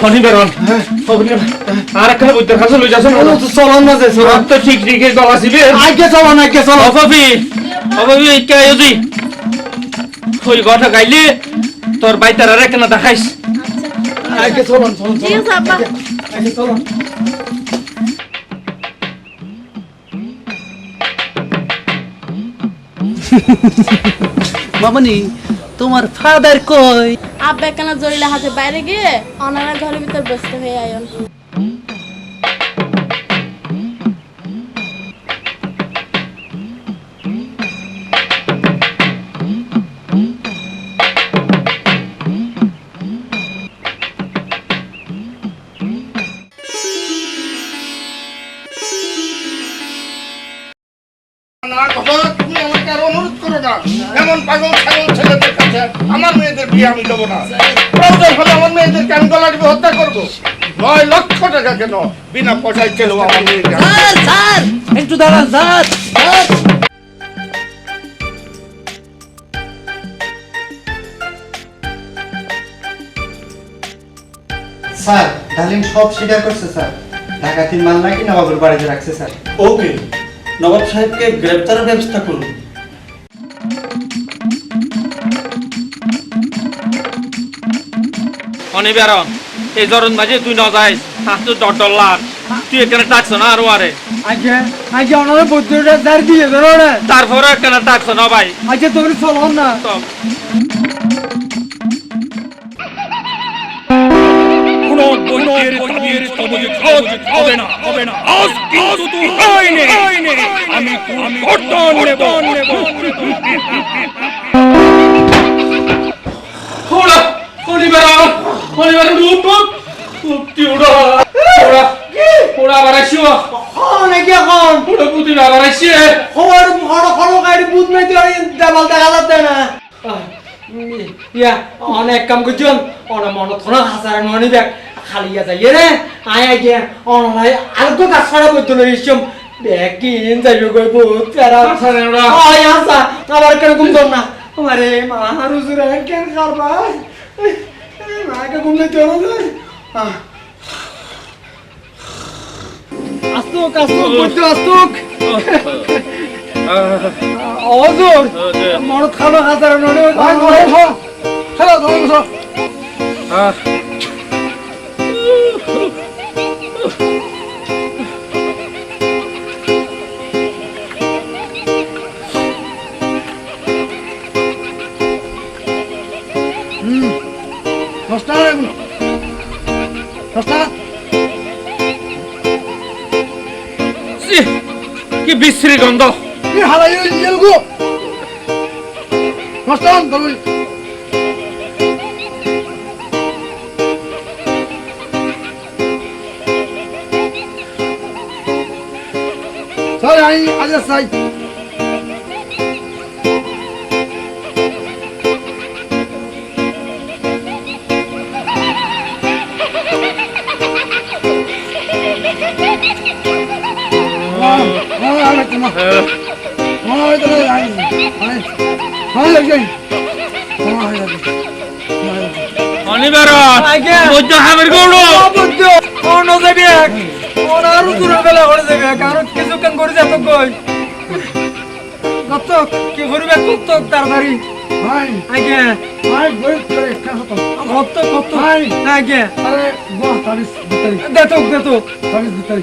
শনিবার আর একটা বুদ্ধের কাছে লই যাচ্ছেন চলন না যে আর তো ঠিক ঠিক গলা সিবে আগে চলন আগে চলন। অভাবী অভাবী কে আয়োজি ওই কথা গাইলে তোর বাইতার আর কেন দেখাইস। আগে চলন চলন আগে চলন। মামনি তোমার ফাদার কই? আব্বা কেন জরিলা হাতে বাইরে গিয়ে অনারা ঘরের ভিতর বসতে হয়ে আয়ন তুমি আমাকে আর অনুরোধ করো না এমন পাগল ছাগল ছেলেদের কাছে আমার মেয়েদের বিয়ে আমি দেবো না। প্রয়োজন হলে আমার মেয়েদেরকে আমি গলা টিপে হত্যা করব। নয় লক্ষ টাকা কেন? বিনা পয়সায় কেন আমার মেয়েকে। Sir sir! একটু দাঁড়ান স্যার! স্যার! স্যার ডালিম সব স্বীকার করছে স্যার। ঢাকাতির মাল নাকি নবাবের বাড়িতে রাখছে স্যার। ওকে নবাব সাহেবকে গ্রেপ্তারের ব্যবস্থা করুন। এই জরন মাঝে তুই ন যাইস হাত তো ডর ডলার তুই এখানে টাকছ না আরও আরে? আগে আগে ওনারা বুদ্ধটা দাঁড় দিয়ে ধরো তারপরে এখানে টাকছ না ভাই। আগে তুমি চলন না। তো কোনো বৈদ্যের তাবিজ কবজ কাজ হবে না। হবে না আজ কিন্তু তুই হয়নি আমি আমি অর্ডার নেব। নেব। ওরা শনিবার উঠ উঠ উঠতি উড়া ওরা ওরা আবার আসিও। নাকি এখন? ওরা পুতিন আবার আসিয়ে। খবর বড় খবর গাড়ি বুঝ নাই তো দেবাল দেখা যাচ্ছে না। ইয়া অনেক কাম করছেন অনেক মনে থোড়া মনে দেখ। খালি যাই রে। আয় আগে অনলাই আলগো গাছ ছাড়া করতে লই ইসম দেখ কি যাইও গই বহুত প্যারা। আয় আসা আবার কেন ঘুম তোর না? আমারে মা হারুজুরা কেন খারবা মাকে ঘুম নাই তোর আস্তুক আস্তুক বুদ্ধ আস্তুক। অজুর। মরদ খালো হাজার নড়ে খেলো ধরো করেন। কি বিশ্রী গন্ধ। কি হারাই গো? মাস্টার বলুন Sorry, I just like কিছুক্ষণ করে যাত কই কত কত তাড়াতাড়ি ভাই আগে ভাই বই করে একটা হতো কত কত ভাই আগে আরে বাহ তারিস ভিতরে দেতো দেতো তারিস ভিতরে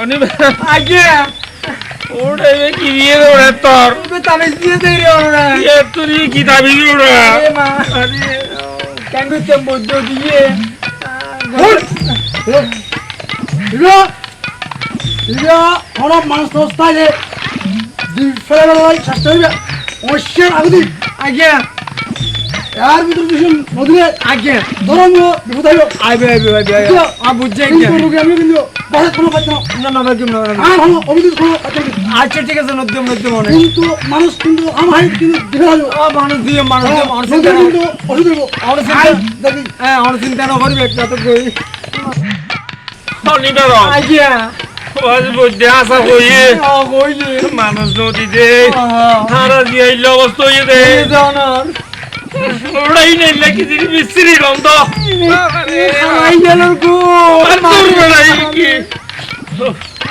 শনিবার আগে। ওরে কি দিয়ে ওরে তোর? তাবিজ দিয়ে দে রে ওরা। এ তোর কি তাবিজ ওরা? এ মা। আরে। কেন মানুষ আগে আর ভিতর ভীষণ নদীরে আগে ধরম বিপদ আইবে আইবে আইবে আ বুঝছে কি আমি কিন্তু বড় কোনো কথা না না না না আর হলো অভিযোগ কোনো আচ্ছা ঠিক আছে নদ্যম নদ্যম অনেক কিন্তু মানুষ কিন্তু আমার কিন্তু দিবে হলো আ মানুষ দিয়ে মানুষ দিয়ে মানুষ কিন্তু ওষুধ দেব আমার চিন্তা হ্যাঁ আমার চিন্তা না করবে একটা তো কই নিবারণ আইয়া আজ বৈদ্য আসা হইয়ে আ কইলি মানুষ নদীতে আ হারা দিয়ে অবস্থা দে জানার ওরাই নেই লাগি দিদি মিস্ত্রি গন্ধ গেল গো। আর তোর কি?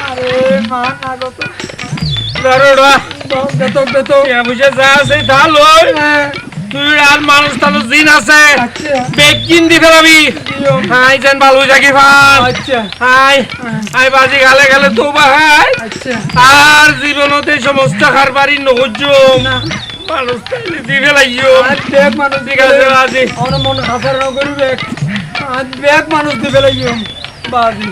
আরে মা না গো তো দারোড়া বেতো বেতো কে বুঝে যা আছে তা লই। তুই আর মানুষ তাহলে জিন আছে। আচ্ছা। দি ফেলাবি। হাই যেন ভালো থাকি ফান আচ্ছা। হাই। হাই বাজি গালে গালে তো হাই। আচ্ছা। আর জীবনতে সমস্ত খার বাড়ি নহজ্য মানুষ তাইলে দি ফেলাইও আর ব্যাগ মানুষ আছে বাজি আমার মন হাসার না করবে ব্যাগ মানুষ দিবে লাগিও বাদি